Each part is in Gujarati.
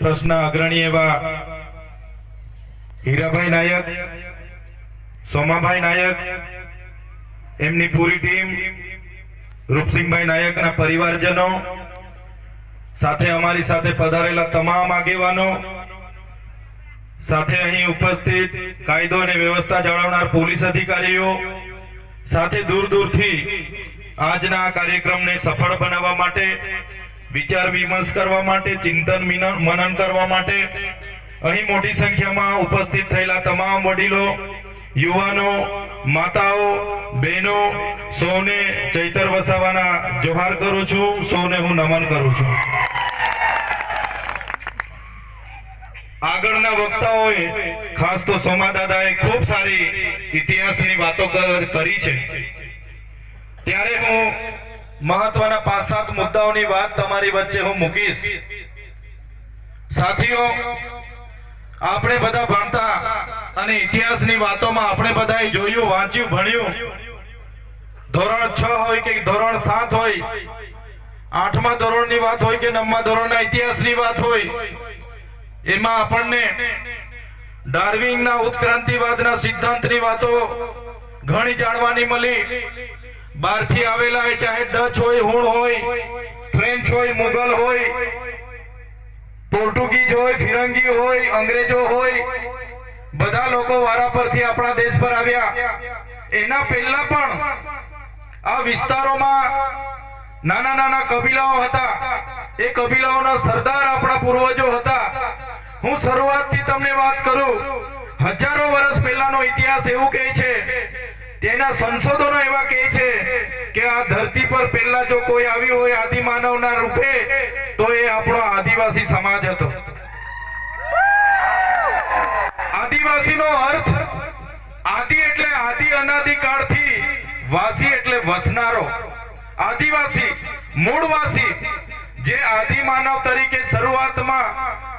ટ્રસ્ટના અગ્રણી એવા હીરાભાઈ નાયક, સોમાભાઈ નાયક, એમની પૂરી ટીમ, રૂપસિંહભાઈ નાયકના પરિવારજનો સાથે અમારી સાથે પધારેલા તમામ આગેવાનો સાથે અહીં ઉપસ્થિત કાયદો અને વ્યવસ્થા જાળવનાર પોલીસ અધિકારીઓ સાથે દૂર દૂરથી આજના કાર્યક્રમને સફળ બનાવવા માટે વિચાર વિમર્શ કરવા માટે, ચિંતન મિનન- કરવા માટે અહીં મોટી સંખ્યામાં ઉપસ્થિત થયેલા તમામ વડીલો, યુવાનો, માતાઓ, બહેનો, સૌને ચૈતર વસાવાના જોહાર કરું છું, સૌને હું નમન કરું છું. આગળના વક્તાઓએ, ખાસ તો સોમા દાદાએ ખૂબ સારી ઇતિહાસની વાતો કરી છે. ત્યારે હું મહત્વના પાંચ સાત મુદ્દાઓની વાત તમારી વચ્ચે હું મૂકીશ. સાથીઓ, આપણે બધા ભણતા અને ઇતિહાસની વાતોમાં આપણે બધાએ જોયું, વાંચ્યું, ભણ્યું. ધોરણ છ હોય કે ધોરણ સાત હોય, આઠમા ધોરણની વાત હોય કે નવમા ધોરણના ઇતિહાસની વાત હોય, એમાં આપણને ડાર્વિંગના ઉત્ક્રાંતિવાદના સિદ્ધાંતની વાતો ઘણી જાણવાની મળી. બહારથી આવેલા હોય, ચાહે ડચ હોય, હુણ હોય, ફ્રેન્ચ હોય, મુગલ હોય, પોર્ટુગીઝ હોય, ફિરંગી હોય, અંગ્રેજો હોય, બધા લોકો વારા પરથી આપણા દેશ પર આવ્યા. એના પહેલા પણ આ વિસ્તારોમાં નાના નાના કબીલાઓ હતા. એ કબીલાઓના સરદાર આપણા પૂર્વજો હતા. હું શરૂઆતથી તમને વાત કરું. હજારો વર્ષ પહેલાનો ઇતિહાસ એવું કહે છે તેના સંશોધનો એવા કહે છે કે આ ધરતી પર પહેલા જો કોઈ આવી હોય આદિમાનવના રૂપે, તો એ આપણો આદિવાસી સમાજ હતો. આદિવાસીનો અર્થ, આદિ એટલે આદિ અનાદિ કાળથી વાસી એટલે વસનારો. આદિવાસી, મૂળવાસી, જે આદિ માનવ તરીકે શરૂઆતમાં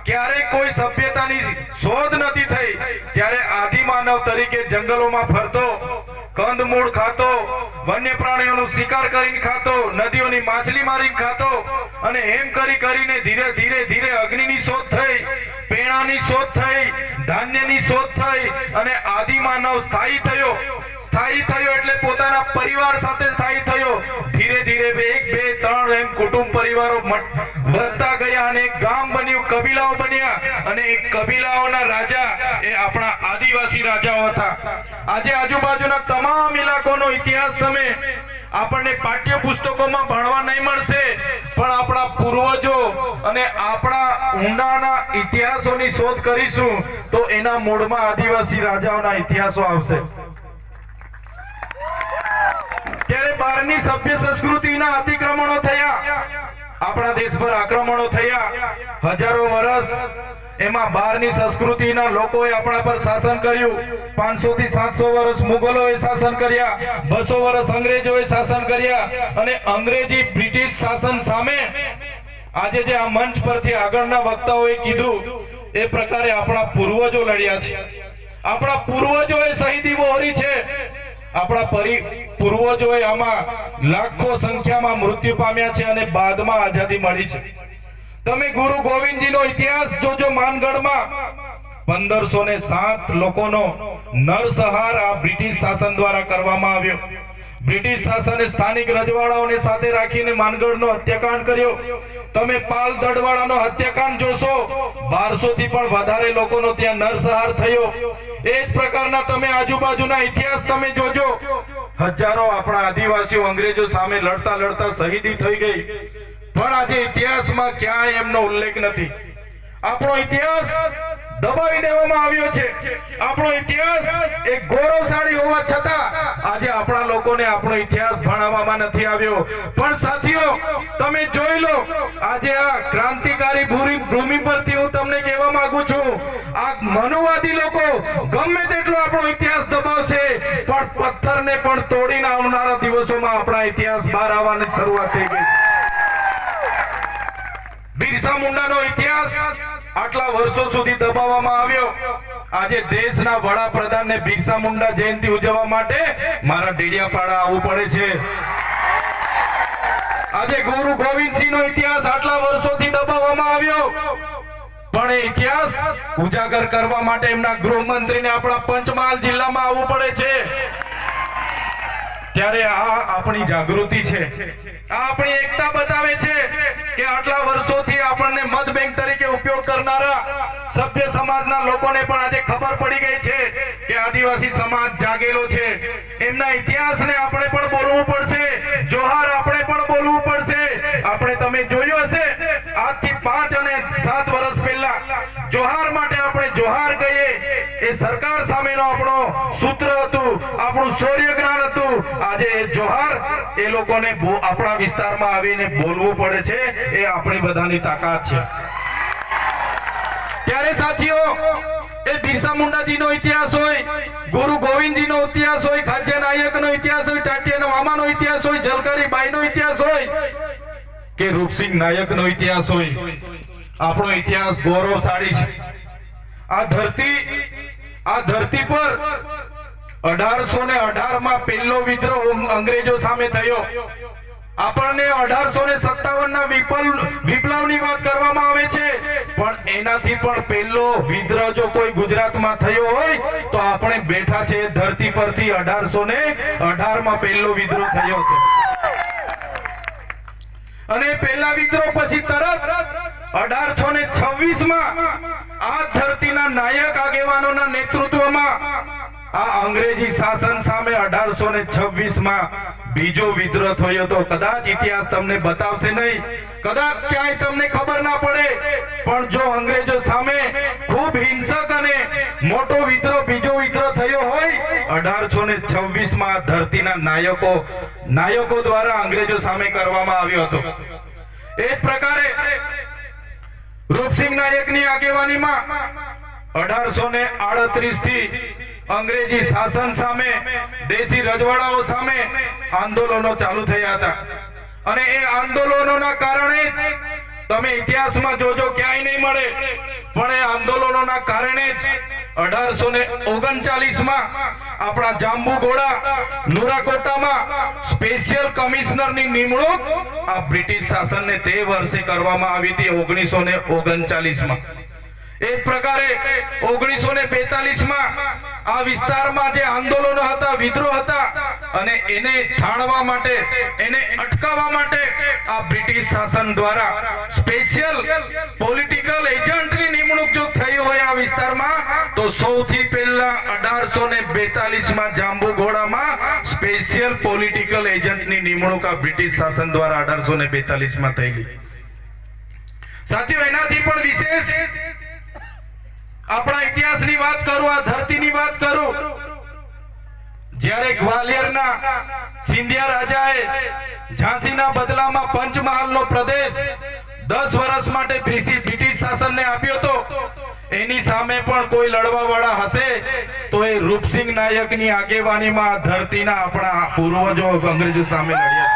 ક્યારેય કોઈ સભ્યતાની શોધ નથી થઈ, ત્યારે આદિ માનવ તરીકે જંગલોમાં ફરતો કંદમૂળ ખાતો વન્ય પ્રાણીઓનો શિકાર કરીને ખાતો, નદીઓની માછલી મારીને ખાતો અને એમ કરી કરીને ધીરે ધીરે ધીરે અગ્નિની શોધ થઈ, પેણાની શોધ થઈ, ધાન્યની શોધ થઈ અને આદિ માનવ સ્થાયી થયો. સ્થાયી થયો એટલે પોતાના પરિવાર સાથે સ્થાયી થયો. ધીરે ધીરે બે, એક, બે, ત્રણ એમ કુટુંબ પરિવારો વધતા ગયા અને એક ગામ બન્યું, કબીલાઓ બન્યા અને એ કબીલાઓના રાજા એ આપણા આદિવાસી રાજાઓ હતા. આજે આજુબાજુના તમામ ઇલાકોનો ઇતિહાસ તમે આપણને પાઠ્ય પુસ્તકોમાં ભણવા નહીં મળશે. પણ આપણા પૂર્વજો અને આપણા ઊંડાના ઇતિહાસોની શોધ કરીશું તો એના મૂળમાં આદિવાસી રાજાઓના ઇતિહાસો આવશે. ત્યારે બહારની સભ્ય સંસ્કૃતિના અતિક્રમણો થયા. આપણા દેશ પર આક્રમણો થયા. હજારો વર્ષ એમાં બહારની સંસ્કૃતિના લોકોએ આપણા પર શાસન કર્યું. પાંચસો થી સાતસો વર્ષ મુગલોએ શાસન કર્યા. બસો વર્ષ અંગ્રેજોએ શાસન કર્યા. અને અંગ્રેજી બ્રિટિશ શાસન સામે આજે જે આ મંચ પરથી આગળના વક્તાઓએ કીધું, એ પ્રકારે આપણા પૂર્વજો લડ્યા છે. આપણા પૂર્વજોએ શહીદી વહોરી છે. આપણા પૂર્વજો પૂર્વજોએ આમાં લાખો સંખ્યામાં મૃત્યુ પામ્યા છે અને બાદમાં આઝાદી મળી છે. તમે ગુરુ ગોવિંદજીનો ઇતિહાસ જોજો માનગઢમાં. પંદરસો ને સાત લોકોનો નરસંહાર આ બ્રિટિશ શાસન દ્વારા કરવામાં આવ્યો. બ્રિટિશ શાસને સ્થાનિક રજવાડાઓને સાથે રાખીને માનગઢનો હત્યાકાંડ કર્યો. તમે પાલ દડવાડાનો હત્યાકાંડ જોશો બારસો થી પણ વધારે લોકોનો ત્યાં નરસંહાર થયો. એ જ પ્રકારના તમે આજુબાજુના ઇતિહાસ તમે જોજો. હજારો આપણા આદિવાસીઓ અંગ્રેજો સામે લડતા લડતા શહીદી થઈ ગઈ. પણ આજે ઇતિહાસમાં ક્યાંય એમનો ઉલ્લેખ નથી. આપણો ઇતિહાસ દબાવી દેવામાં આવ્યો છે. આપણો ઇતિહાસ એક ગૌરવશાળી હોવા છતાં આજે આપણા લોકોને આપણો ઇતિહાસ ભણાવવામાં નથી આવ્યો. પણ સાથીઓ, તમે જોઈ લો, આજે આ ક્રાંતિકારી ભૂમિ પરથી હું તમને કહેવા માંગુ છું, આ મનુવાદી લોકો ગમે તેટલો આપણો ઇતિહાસ દબાવશે, પણ પથ્થરને પણ તોડીને આવનારા દિવસોમાં આપણા ઇતિહાસ બહાર આવવાની શરૂઆત થઈ ગઈ બિરસા મુંડાનો ઇતિહાસ આટલા વર્ષો સુધી દબાવવામાં આવ્યો. આજે દેશના વડાપ્રધાનને બિરસા મુંડા જયંતિ ઉજવવા માટે મારા ડેડિયાપાડા આવવું પડે છે. આજે ગુરુ ગોવિંદસિંહ નો ઇતિહાસ આટલા વર્ષોથી દબાવવામાં આવ્યો. પણ એ ઇતિહાસ ઉજાગર કરવા માટે એમના ગૃહમંત્રીને આપણા પંચમહાલ જિલ્લામાં આવવું પડે છે. ત્યારે આ આપણી જાગૃતિ છે. આ આપણી એકતા બતાવે છે કે આટલા વર્ષોથી આપણને મત બેંક તરીકે ઉપયોગ કરનારા સભ્ય સમાજના લોકોને પણ આજે ખબર પડી ગઈ છે કે આદિવાસી સમાજ જાગેલો છે. એમના ઇતિહાસને આપણે પણ બોલવું પડશે. જોહાર આપણે પણ બોલવું પડશે. આપણે તમે જોયું હશે, આજથી પાંચ અને સાત વર્ષ પહેલા જોહાર માટે આપણે જોહાર કહીએ. એ સરકાર સામેનો આપણો સૂત્ર હતું, આપણું સૂર્યગ્રહણ હતું. આજે જોહર એ લોકોને આપણા વિસ્તારમાં આવીને બોલવું પડે છે, એ આપણી બધાની તાકાત છે. ત્યારે સાથીઓ, એ બિરસા મુંડાજીનો ઇતિહાસ હોય, ગુરુ ગોવિંદજીનો ઇતિહાસ હોય, ખાદ્ય નાયકનો ઇતિહાસ હોય, ટાટિયાના મામાનો ઇતિહાસ હોય જલકારી બાઈનો ઇતિહાસ હોય, કે રૂપસિંહ નાયકનો ઇતિહાસ હોય, આપણો ઇતિહાસ ગૌરવશાળી છે. આ ધરતી આ ધરતી પર અઢારસો ને અઢારમાં પહેલો વિદ્રોહ અંગ્રેજો સામે થયો. આપણને અઢારસો ને સત્તાવન ના વિપ્લવની વાત કરવામાં આવે છે. પણ એનાથી પણ પહેલો વિદ્રોહ જો કોઈ ગુજરાતમાં થયો હોય, તો આપણે બેઠા છે ધરતી પરથી અઢારસો ને અઢારમાં પહેલો વિદ્રોહ થયો હતો. અને પહેલા વિદ્રોહ પછી તરત અઢારસો ને છવ્વીસમાં આ ધરતીના નાયક આગેવાનોના નેતૃત્વમાં આ અંગ્રેજી શાસન સામે અઢારસો ને છવ્વીસમાં બીજો વિદ્રોહ થયો હતો કદાચ ઇતિહાસ તમને બતાવશે નહીં. કદાચ ક્યાંય તમને ખબર ના પડે. પણ જો અંગ્રેજો સામે ખૂબ હિંસક અને મોટો વિદ્રોહ, બીજો વિદ્રોહ થયો હોય, અઢારસો ને છવ્વીસમાં ધરતીના નાયકો નાયકો દ્વારા અંગ્રેજો સામે કરવામાં આવ્યો હતો. એ જ પ્રકારે રૂપસિંહ નાયકની આગેવાનીમાં અઢારસો ને આડત્રીસથી અંગ્રેજી શાસન સામે, દેશી રજવાડાઓ સામે આંદોલનો ચાલુ થયા હતા. અને એ આંદોલનોના કારણે તમે ઇતિહાસમાં જોજો, ક્યાંય નહીં મળે. પણ એ આંદોલનોના કારણે જ અઢારસો ને ઓગણચાલીસમાં આપણા જાંબુઘોડા નુરાકોટામાં સ્પેશિયલ કમિશનરની નિમણૂક આ બ્રિટિશ શાસનને તે વર્ષે કરવામાં આવી હતી ઓગણીસો ને ઓગણચાલીસમાં એ જ પ્રકારે ઓગણીસો ને બેતાલીસમાં આ વિસ્તારમાં જે આંદોલનો હતા, વિદ્રોહ હતા, અને એને ઠાણવા માટે, એને અટકાવવા માટે આ બ્રિટિશ શાસન દ્વારા સ્પેશિયલ પોલિટિકલ એજન્ટની નિમણૂક જો થઈ હોય આ વિસ્તારમાં, તો સૌથી પહેલા અઢારસો ને બેતાલીસમાં જાંબુઘોડામાં સ્પેશિયલ પોલિટિકલ એજન્ટની નિમણૂક આ બ્રિટિશ શાસન દ્વારા અઢારસો ને બેતાલીસમાં થયેલી. સાથીઓ, એનાથી પણ વિશેષ આપણા ઇતિહાસની વાત કરું, આ ધરતીની વાત કરું. જ્યારે ગ્વાલિયરના સિંધિયા રાજાએ ઝાંસીના બદલામાં પંચમહાલનો પ્રદેશ દસ વર્ષ માટે બ્રિટિશ શાસનને આપ્યો હતો, એની સામે પણ કોઈ લડવા વાળા હશે, તો એ રૂપસિંહ નાયકની આગેવાનીમાં ધરતીના આપણા પૂર્વજો અંગ્રેજો સામે લડ્યા.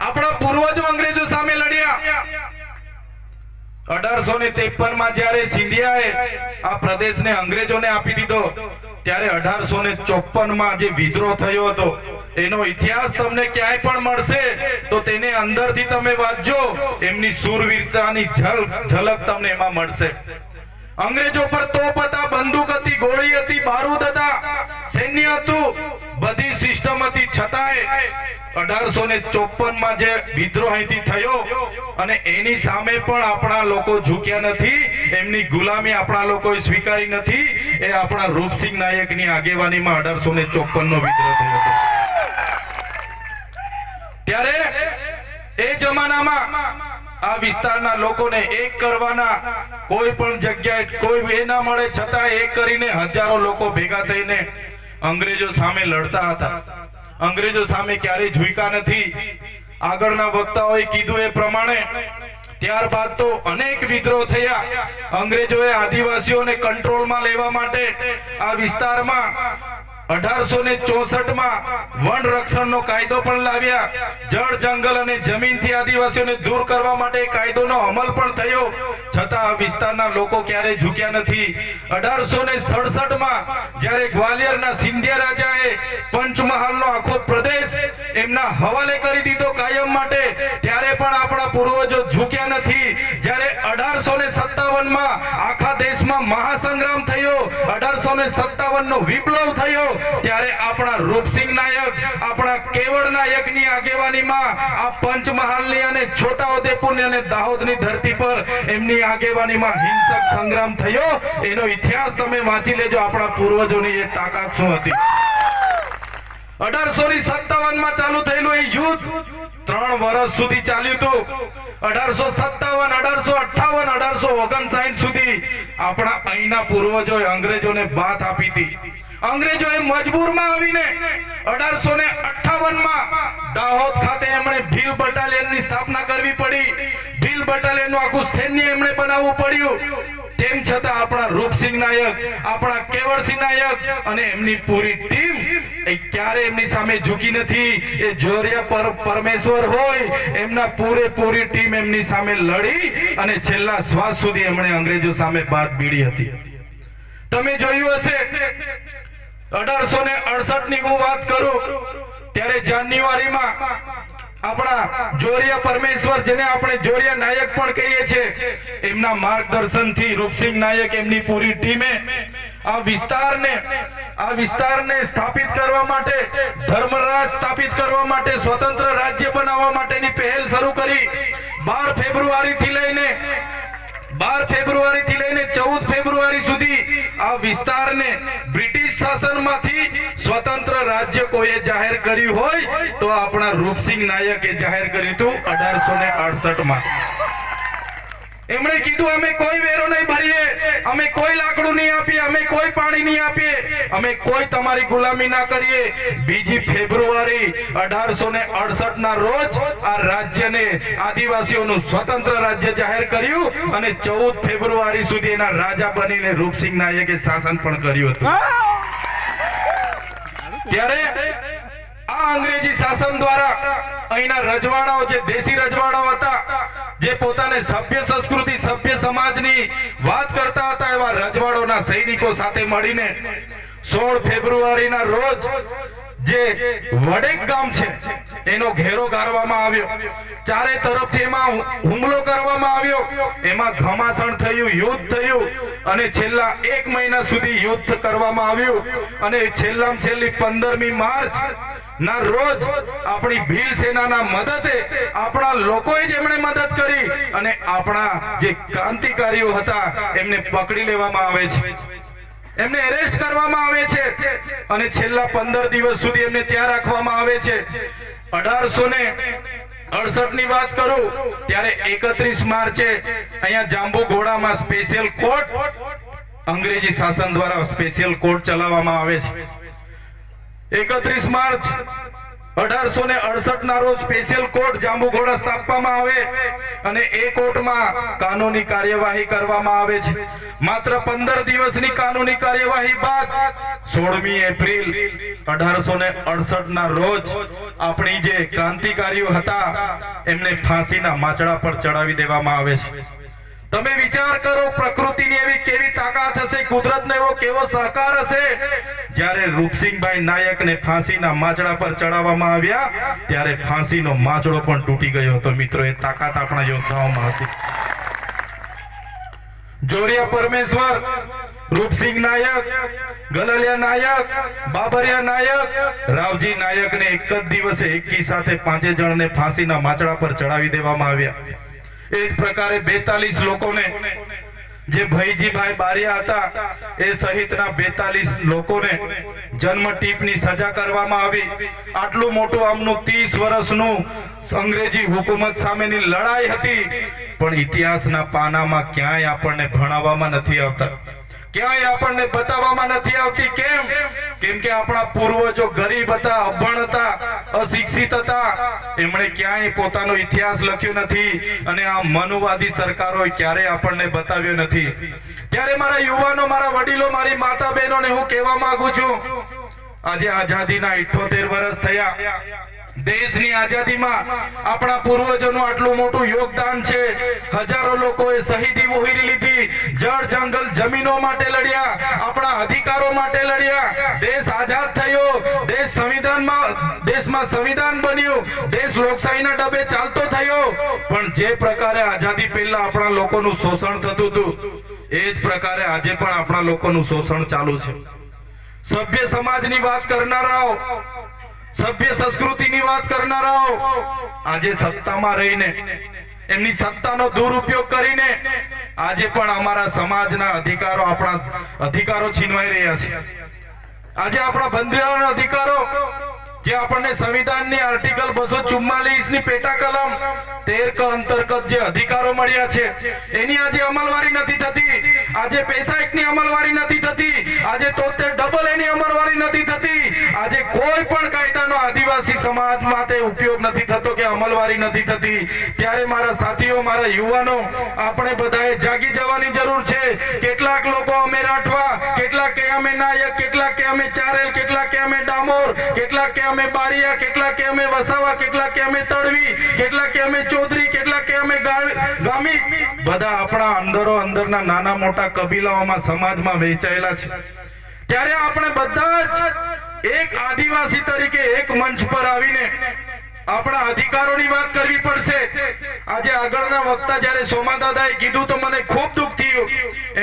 આપણા પૂર્વજો અંગ્રેજો સામે અઢારસો ને ત્રેપનમાં જયારે સિંધિયાએ આ પ્રદેશને અંગ્રેજોને આપી દીધો, ત્યારે અઢારસો ને ચોપનમાં જે વિદ્રોહ થયો હતો. એનો ઇતિહાસ તમને ક્યાંય પણ મળશે, તો તેને અંદરથી તમે વાંચજો. એમની સુરવીરતાની ઝલ, ઝલક તમને એમાં મળશે. અંગ્રેજો પર તોપ હતા, બંદૂક હતી, ગોળી હતી, બારૂદ હતા, સૈન્ય હતું. બધી સિસ્ટમ હતી. છતાંય અઢારસો ને ચોપનમાં જે વિદ્રોહ થયો અને એની સામે પણ આપણા લોકો ઝૂક્યા નથી, એમની ગુલામી આપણા લોકોએ સ્વીકારી નથી, એ આપણા રૂપસિંહ નાયકની આગેવાનીમાં અઢારસો ને ચોપન નો વિદ્રોહ થયો હતો. ત્યારે એ જમાનામાં આ વિસ્તારના લોકોને એક કરવાના કોઈ પણ જગ્યાએ કોઈ એ ના મળે છતાં એક કરીને હજારો લોકો ભેગા થઈને અંગ્રેજો સામે લડતા હતા. અંગ્રેજો સામે ક્યારેય ઝૂક્યા નથી. આગળના વક્તાઓએ કીધું એ પ્રમાણે, ત્યારબાદ તો અનેક વિદ્રોહ થયા. અંગ્રેજોએ આદિવાસીઓને કંટ્રોલમાં લેવા માટે આ વિસ્તારમાં અઢારસો ને ચોસઠમાં વન રક્ષણનો કાયદો પણ લાવ્યા. જળ, જંગલ અને જમીનથી આદિવાસીઓને દૂર કરવા માટે કાયદોનો અમલ પણ થયો. છતાં આ વિસ્તારના લોકો ક્યારેય ઝૂક્યા નથી. અઢારસો ને સડસઠમાં જ્યારે ગ્વાલિયરના સિંધિયા રાજાએ પંચમહાલનો આખો પ્રદેશ એમના હવાલે કરી દીધો કાયમ માટે, ત્યારે પણ આપણા પૂર્વજો ઝૂક્યા નથી. જ્યારે અઢારસો ને સત્તાવનમાં આખા દેશમાં મહાસંગ્રામ અઢારસો ધરતી પર એમની આગેવાનીમાં હિંસક સંગ્રામ થયો. એનો ઇતિહાસ તમે વાંચી લેજો. આપણા પૂર્વજોની એ તાકાત શું હતી? અઢારસો ની સત્તાવનમાં ચાલુ થયેલું એ યુદ્ધ ત્રણ વર્ષ સુધી ચાલ્યું હતું. અઢારસો સત્તાવન, અઢારસો અઠાવન અઢારસો ઓગણસાઠ સુધી આપણા અહીંના પૂર્વજોએ અંગ્રેજોને બાત આપી હતી. અંગ્રેજોએ મજબૂરમાં આવીને અઢારસો ને અઠાવનમાં દાહોદ ખાતે એમણે ભીલ બટાલિયનની સ્થાપના કરવી પડી. ભીલ બટાલિયનનું આખું સૈન્ય એમણે બનાવવું પડ્યું. તેમ છતાં આપણા રૂપસિંહ નાયક, આપણા કેવળસિંહ નાયક અને એમની પૂરી ટીમ એ ક્યારે એમની સામે ઝૂકી નથી. એ જોરિયા પર પરમેશ્વર હોય, એમના પૂરેપૂરી ટીમ એમની સામે લડી અને છેલ્લા શ્વાસ સુધી એમણે અંગ્રેજો સામે બાદ બીડી હતી. તમે જોયું હશે, અઢારસો ને અડસઠની હું વાત કરું, ત્યારે જાન્યુઆરીમાં આપણા જોરિયા પરમેશ્વર જેને આપણે જોરિયા નાયક પણ કહીએ છીએ, એમના માર્ગદર્શનથી રૂપસિંહ નાયક એમની પૂરી ટીમે આ વિસ્તારને આ વિસ્તારને સ્થાપિત કરવા માટે, ધર્મરાજ સ્થાપિત કરવા માટે, સ્વતંત્ર રાજ્ય બનાવવા માટેની પહેલ શરૂ કરી. બાર ફેબ્રુઆરી થી લઈને બાર ફેબ્રુઆરી થી લઈને ચૌદ ફેબ્રુઆરી સુધી આ વિસ્તારને બ્રિટિશ શાસનમાંથી સ્વતંત્ર રાજ્ય કોઈએ જાહેર કર્યું હોય તો આપણા રૂપસિંહ નાયકે જાહેર કર્યું હતું અઢારસો ને અડસઠમાં એમણે કીધું, અમે કોઈ વેરો નહીં ભરીએ અમે કોઈ લાકડું નહીં આપીએ. અમે કોઈ પાણી નહીં આપીએ. અમે કોઈ તમારી ગુલામી ના કરીએ. બીજી ફેબ્રુઆરી અઢારસો ને અડસઠ ના રોજ આ રાજ્યને આદિવાસીઓનું સ્વતંત્ર રાજ્ય જાહેર કર્યું અને ચૌદ ફેબ્રુઆરી સુધી એના રાજા બનીને રૂપસિંહ નાયકે શાસન પણ કર્યું હતું. ત્યારે આ અંગ્રેજી શાસન દ્વારા અહીંના રજવાડાઓ જે દેશી રજવાડાઓ હતા જે પોતાને સભ્ય સંસ્કૃતિ, સભ્ય સમાજની વાત કરતા હતા, એવા રજવાડોના સૈનિકો સાથે મળીને સોળ ફેબ્રુઆરીના રોજ જે વડેક ગામ છે, એનો ઘેરો ગાળવામાં આવ્યો. ચારે તરફથી એમાં હુમલો કરવામાં આવ્યો. એમાં ઘમાસણ થયું, યુદ્ધ થયું અને છેલ્લા એક મહિના સુધી યુદ્ધ કરવામાં આવ્યું. અને છેલ્લામાં છેલ્લી પંદરમી માર્ચ ના રોજ આપણી ભીલ સેનાના મદદે આપણા લોકોએ જેમણે મદદ કરી અને આપણા જે ક્રાંતિકારીઓ હતા, એમને પકડી લેવામાં આવે છે. એમને એરેસ્ટ કરવામાં આવે છે અને છેલ્લા પંદર દિવસ સુધી એમને ત્યાં રાખવામાં આવે છે. અઢારસો ને અડસઠની વાત કરું, ત્યારે એકત્રીસ માર્ચે અહીંયા જાંબુ ઘોડામાં સ્પેશિયલ કોર્ટ અંગ્રેજી શાસન દ્વારા સ્પેશિયલ કોર્ટ ચલાવવામાં આવે છે. એકત્રીસ માર્ચ અઢારસો ને અડસઠ ના રોજ સ્પેશિયલ કોર્ટ જાંબુઘોડા સ્થાપવામાં આવે અને એ કોર્ટમાં કાનૂની કાર્યવાહી કરવામાં આવે છે. માત્ર પંદર દિવસની કાનૂની કાર્યવાહી બાદ સોળમી એપ્રિલ અઢારસો ને અડસઠ ના રોજ આપણી જે ક્રાંતિકારીઓ હતા, એમને ફાંસીના માચડા પર ચડાવી દેવામાં આવે છે. તમે વિચાર કરો, પ્રકૃતિની એવી કેવી તાકાત હશે, કુદરતનો એવો કેવો સહકાર હશે? જ્યારે રૂપસિંહભાઈ નાયકને ફાંસીના માચડા પર ચડાવવામાં આવ્યા, ત્યારે ફાંસીનો માચડો પણ તૂટી ગયો હતો. મિત્રો, એ તાકાત આપણા યોદ્ધાઓમાં હતી. જોરિયા પરમેશ્વર, રૂપસિંહ નાયક ગલલિયા નાયક, બાબરિયા નાયક, રાવજી નાયકને એક જ દિવસે એકી સાથે પાંચે જણને ફાંસીના માચડા પર ચડાવી દેવામાં આવ્યા. એ જ પ્રકારે બેતાલીસ લોકોને જે ભૈજીભાઈ બારિયા હતા, એ સહિતના બેતાલીસ લોકોને જન્મ ટીપની સજા કરવામાં આવી. આટલું મોટું આમનું ત્રીસ વર્ષનું અંગ્રેજી હુકુમત સામેની લડાઈ હતી. પણ ઇતિહાસના પાનામાં ક્યાંય આપણને ભણાવવામાં નથી આવતા. ક્યાંય આપણને બતાવવામાં નથી આવતી. કેમ? કેમ કે આપણા પૂર્વજો ગરીબ હતા, અભણ હતા, અશિક્ષિત હતા. એમણે ક્યાંય પોતાનો ઇતિહાસ લખ્યો નથી અને આ મનુવાદી સરકારોએ ક્યારેય આપણને બતાવ્યો નથી. ત્યારે મારા યુવાનો, મારા વડીલો, મારી માતા બહેનોને હું કહેવા માંગુ છું. આજે આઝાદીના 78 વર્ષ થયા. દેશની આઝાદીમાં આપણા પૂર્વજોનું આટલું મોટું યોગદાન છે. હજારો લોકોએ શહીદી વહોરી લીધી. જળ જંગલ જમીનો માટે લડ્યા. આપણા અધિકારો માટે લડ્યા. દેશ આઝાદ થયો. દેશ સંવિધાનમાં, દેશમાં સંવિધાન બન્યું. દેશ લોકશાહીના ડબે ચાલતો થયો. પણ જે પ્રકારે આઝાદી પહેલા આપણા લોકોનું શોષણ થતું હતું, એ જ પ્રકારે આજે પણ આપણા લોકોનું શોષણ ચાલુ છે. સભ્ય સમાજની વાત કરનારાઓ સભ્ય સંસ્કૃતિની વાત કરનારાઓ આજે સત્તામાં રહીને, એમની સત્તાનો દુરુપયોગ કરીને આજે પણ અમારા સમાજના અધિકારો આપણા અધિકારો છીનવાઈ રહ્યા છે. આજે આપણા બંધારણ અધિકારો જે આપણને સંવિધાનની આર્ટિકલ બસો ચુમ્માલીસની પેટા કલમ તેર ક અંતર્ગત જે અધિકારો મળ્યા છે, એની આજે અમલવારી નથી થતી. આજે પૈસા એકની અમલવારી નથી થતી. આજે તોતેર ડબલ એની અમલવારી નથી થતી. આજે કોઈ પણ કાયદાનો આદિવાસી સમાજ માટે ઉપયોગ નથી થતો કે અમલવારી નથી થતી. ત્યારે મારા સાથીઓ, મારા યુવાનો, આપણે બધાએ જાગી જવાની જરૂર છે. કેટલાક લોકો અમે રાઠવા, કેટલાક કે અમે નાયક, કેટલાક કે અમે ચારેલ, કેટલાક કે અમે ડામોર, કેટલાક કે અમે બારિયા, કેટલા કે અમે વસાવા, કેટલા કે અમે તળવી, કેટલા કે અમે ચૌધરી, કેટલા કે અમે ગામી. બધા આપણા અંદરો અંદરના નાના મોટા કબીલાઓમાં સમાજમાં વહેંચાયેલા છે. ત્યારે આપણે બધા જ એક આદિવાસી તરીકે એક મંચ પર આવીને આપણા અધિકારોની વાત કરવી પડશે. આજે આગળના વક્તા જ્યારે સોમા દાદાએ કીધું તો મને ખૂબ દુઃખ થયું.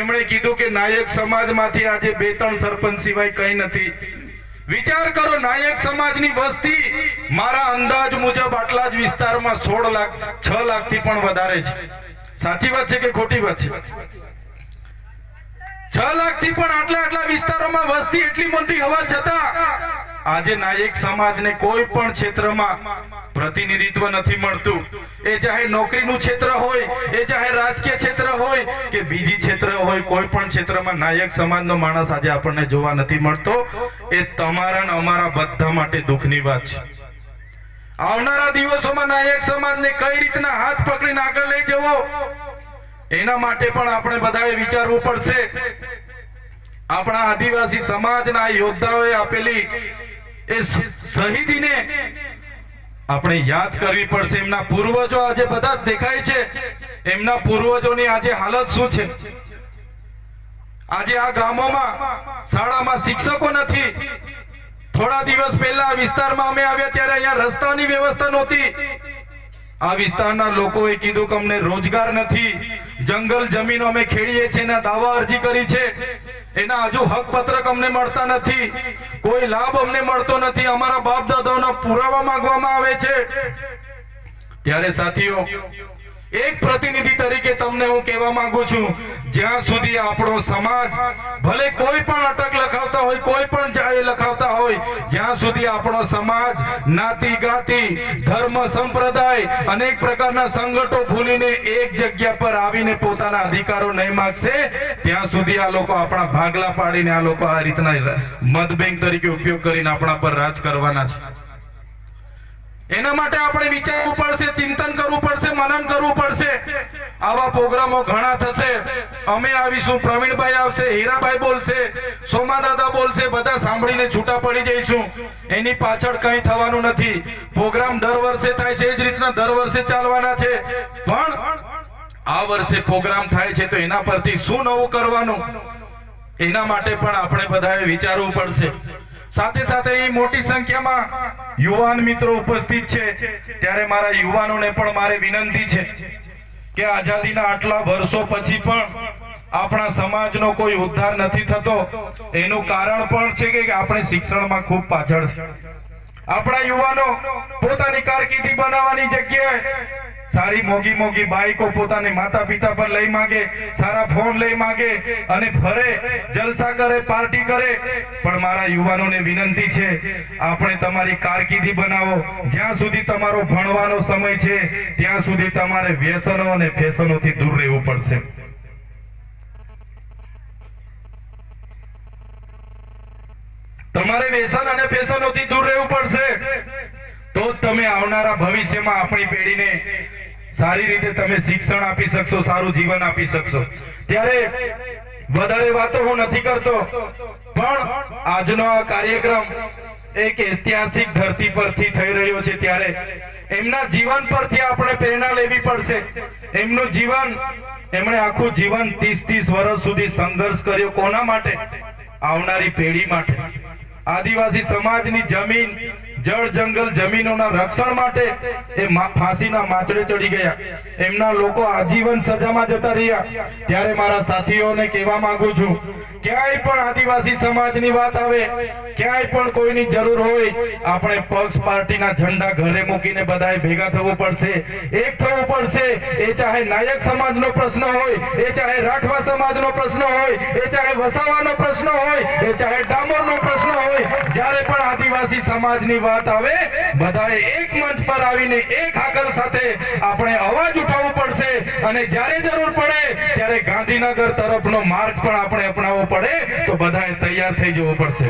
એમણે કીધું કે નાયક સમાજમાંથી આજે બે ત્રણ સરપંચ સિવાય કંઈ નથી. વિચાર કરો, નાયક સમાજની વસ્તી મારા અંદાજ મુજબ આટલા જ વિસ્તારમાં સોળ લાખ, છ લાખથી પણ વધારે છે. સાચી વાત છે કે ખોટી વાત છે? છ લાખથી પણ આટલા આટલા વિસ્તારોમાં વસ્તી એટલી મોટી હોવા છતાં આજે નાયક સમાજને કોઈ પણ ક્ષેત્રમાં પ્રતિનિધિત્વ નથી મળતું. એ ચાહે નોકરીનું ક્ષેત્ર હોય, એ ચાહે રાજકીય ક્ષેત્ર હોય કે બીજી ક્ષેત્ર હોય, કોઈ પણ ક્ષેત્રમાં નાયક સમાજનો માણસ આજે આપણને જોવા નથી મળતો. એ તમારા ને અમારા બધા માટે દુઃખની વાત છે. આવનારા દિવસોમાં નાયક સમાજને કઈ રીતના હાથ પકડીને આગળ લઈ જવો? એના માટે પણ આપણે બધાએ વિચારવું પડશે. આપણા આદિવાસી સમાજના યોદ્ધાઓએ આપેલી એ શહીદીને આપણે યાદ કરવી પડશે. એમના પૂર્વજો આજે બધા દેખાય છે. એમના પૂર્વજોની આજે હાલત શું છે? આજે આ ગામોમાં શાળામાં શિક્ષકો નથી. થોડા દિવસ પહેલા વિસ્તારમાં અમે આવ્યા ત્યારે અહીંયા રસ્તાની વ્યવસ્થા નહોતી. આ વિસ્તારના લોકોએ કીધું કે અમને રોજગાર નથી. જંગલ જમીન અમે ખેડીએ છીએ દાવા અરજી કરી છે. એના હજુ હક પત્રક અમને મળતા નથી. કોઈ લાભ અમને મળતો નથી. અમારા બાપ દાદાઓના પુરાવા માંગવામાં આવે છે. ત્યારે સાથીઓ એક પ્રતિનિધિ તરીકે તમને હું કહેવા માંગુ છું, જ્યાં સુધી આપણો સમાજ ભલે કોઈ પણ અટક લખાવતા હોય, કોઈ પણ જાય લખાવતા હોય, જ્યાં સુધી આપણો સમાજ નાતી ગાતી, ધર્મ સંપ્રદાય, અનેક પ્રકારના સંગઠો ભૂલીને એક જગ્યા પર આવીને પોતાના અધિકારો નહીં માગશે, ત્યાં સુધી આ લોકો આપણા ભાગલા પાડીને આ લોકો આ રીતના મત બેંક તરીકે ઉપયોગ કરીને આપણા પર રાજ કરવાના છે. એના માટે આપણે વિચારવું પડશે, ચિંતન કરવું પડશે, મનન કરવું પડશે. આવા પ્રોગ્રામો ઘણા થશે. અમે આવીશું, પ્રવીણભાઈ આવશે, હીરાભાઈ બોલશે, સોમાદાદા બોલશે, બધા સાંભળીને છૂટા પડી જઈશું. એની પાછળ કંઈ થવાનું નથી. પ્રોગ્રામ દર વર્ષે થાય છે, એ જ રીતના દર વર્ષે ચાલવાના છે. પણ આ વર્ષે પ્રોગ્રામ થાય છે તો એના પરથી શું નવું કરવાનું? એના માટે પણ આપણે બધાએ વિચારવું પડશે. સાથે સાથે અહીં મોટી સંખ્યામાં યુવાન મિત્રો ઉપસ્થિત છે. ત્યારે મારા યુવાનોને પણ મારે વિનંતી છે કે આઝાદીના આટલા વર્ષો પછી પણ આપણા સમાજનો કોઈ ઉદ્ધાર નથી થતો. એનું કારણ પણ છે કે આપણે શિક્ષણમાં ખૂબ પાછળ છે. આપણા યુવાનો પોતાની કારકિર્દી બનાવવાની જગ્યાએ સારી મોગી મોગી બાઈકો પોતાની માતા પિતા પર લઈ માંગે, સારા ફોન લઈ માંગે અને ફરે જલસા કરે પાર્ટી કરે. પણ મારા યુવાનોને વિનંતી છે, આપણે તમારી કારકિર્દી બનાવો. જ્યાં સુધી તમારો ભણવાનો સમય છે, ત્યાં સુધી તમારે વ્યસનો અને ફેશનોથી દૂર રહેવું પડશે. તમારે વ્યસન અને ફેશનોથી દૂર રહેવું પડશે. તો તમે આવનારા ભવિષ્યમાં આપણી પેઢીને સારી રીતે તમે શિક્ષણ આપી શકશો, સારું જીવન આપી શકશો. ત્યારે વધારે વાતો હું નથી કરતો, પણ આજનો આ કાર્યક્રમ એક ઐતિહાસિક ધરતી પરથી થઈ રહ્યો છે ત્યારે. એમના જીવન પરથી આપણે પ્રેરણા લેવી પડશે. એમનું જીવન, એમણે આખું જીવન ત્રીસ ત્રીસ વર્ષ સુધી સંઘર્ષ કર્યો કોના માટે? આવનારી પેઢી માટે. આદિવાસી સમાજની જમીન જળ જંગલ જમીનોના રક્ષણ માટે એ ફાંસીના માચડે ચડી ગયા. એમના લોકો આજીવન સજામાં જતા રહ્યા. ત્યારે મારા સાથીઓને કહેવા માંગુ છું ક્યાંય પણ આદિવાસી સમાજની વાત આવે, ક્યાંય પણ કોઈની જરૂર હોય, આપણે પક્ષ પાર્ટીના ઝંડા ઘરે મૂકીને બધાએ ભેગા થવું પડશે. એક થવું પડશે, એ ચાહે નાયક સમાજનો પ્રશ્ન હોય, એ ચાહે રાઠવા સમાજનો પ્રશ્ન હોય, એ ચાહે વસાવાનો પ્રશ્ન હોય, એ ચાહે ડામરનો પ્રશ્ન હોય, જ્યારે પણ આદિવાસી સમાજની વાત આવે, બધાએ એક મંચ પર આવીને એક હાકલ સાથે આપણે અવાજ ઉઠાવવો પડશે. અને જ્યારે જરૂર પડે, ત્યારે ગાંધીનગર તરફનો માર્ગ પણ આપણે અપનાવવો પડે, તો બધાએ તૈયાર થઈ જવું પડશે.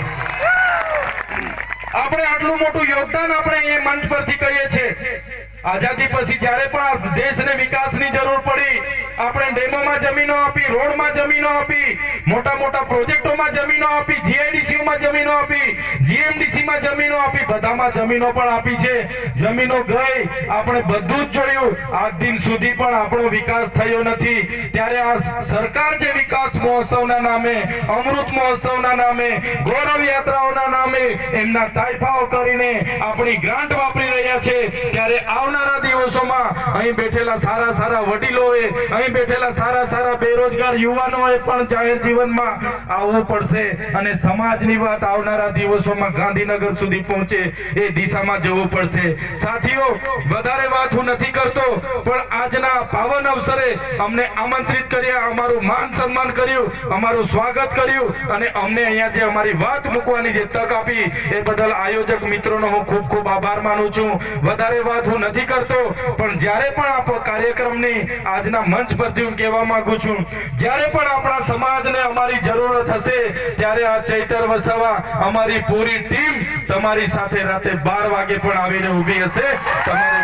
આપણે આટલું મોટું યોગદાન આપણે અહીંયા મંચ પરથી કહીએ છીએ. આઝાદી પછી જ્યારે પણ દેશને વિકાસની જરૂર પડી, આપણે ડેમોમાં જમીનો આપી, રોડમાં જમીનો આપી, મોટા મોટા પ્રોજેક્ટોમાં જમીનો આપી જીઆઈડીસીમાં જમીનો આપી, જીએમડીસીમાં જમીનો આપી, બધામાં જમીનો પણ આપી છે. જમીનો ગઈ, આપણે બધું જ જોયું. આજ દિન સુધી પણ આપણો વિકાસ થયો નથી. ત્યારે આ સરકાર જે વિકાસ મહોત્સવના નામે, અમૃત મહોત્સવના નામે, ગૌરવ યાત્રાઓના નામે, એમના તાઇફાઓ કરીને આપણી ગ્રાન્ટ વાપરી રહ્યા છે, ત્યારે આવનારા દિવસોમાં અહીં બેઠેલા સારા સારા વડીલોએ, અહીં બેઠેલા સારા સારા બેરોજગાર યુવાનોએ પણ જાહેર જીવનમાં આવવું પડશે અને સમાજની વાત આવનારા દિવસોમાં ગાંધીનગર સુધી પહોંચે એ દિશામાં જવું પડશે. સાથીઓ, વધારે વાત હું નથી કરતો, પણ આજના પાવન અવસરે અમને આમંત્રિત કર્યા, અમારું માન સન્માન કર્યું, અમારું સ્વાગત કર્યું અને અમને અહીંયા જે અમારી વાત મૂકવાની જે તક આપી, એ બદલ આયોજક મિત્રોનો હું ખૂબ ખૂબ આભાર માનું છું. વધારે વાત હું નથી કરતો, પણ જ્યારે પણ આ કાર્યક્રમની આજના મંચ પરથી હું કહેવા માંગુ છું, જ્યારે પણ આપણા સમાજને અમારી જરૂરત હશે, ત્યારે આ ચૈતર વસાવા, અમારી પૂરી ટીમ તમારી સાથે રાતે બાર વાગે પણ આવીને ઊભી હશે. તમારે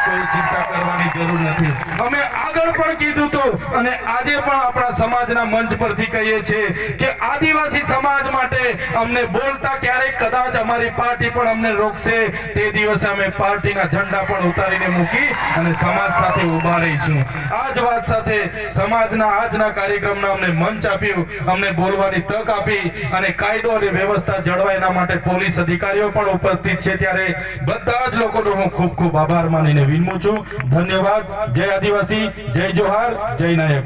જરૂર નથી. અમે આગળ પણ કીધું હતું અને આજે પણ આપણા સમાજના મંચ પરથી કહીએ છીએ કે આદિવાસી સમાજ માટે અમને બોલતા ક્યારેક કદાચ અમારી પાર્ટી પણ અમને રોકશે. તે દિવસે અમે પાર્ટીના ઝંડા પણ ઉતારીને મૂકી અને સમાજ સાથે ઊભા રહીશું. આ જ વાત સાથે સમાજના આજના કાર્યક્રમના અમને મંચ આપ્યું. અમને બોલવાની તક આપી અને કાયદો અને વ્યવસ્થા જળવાય એના માટે પોલીસ અધિકારીઓ પણ ઉપસ્થિત છે. ત્યારે બધા જ લોકોનો હું ખૂબ ખૂબ આભાર માનીને વિનમું છું. ધન્યવાદ. જય આદિવાસી જય જોહાર જય નાયક.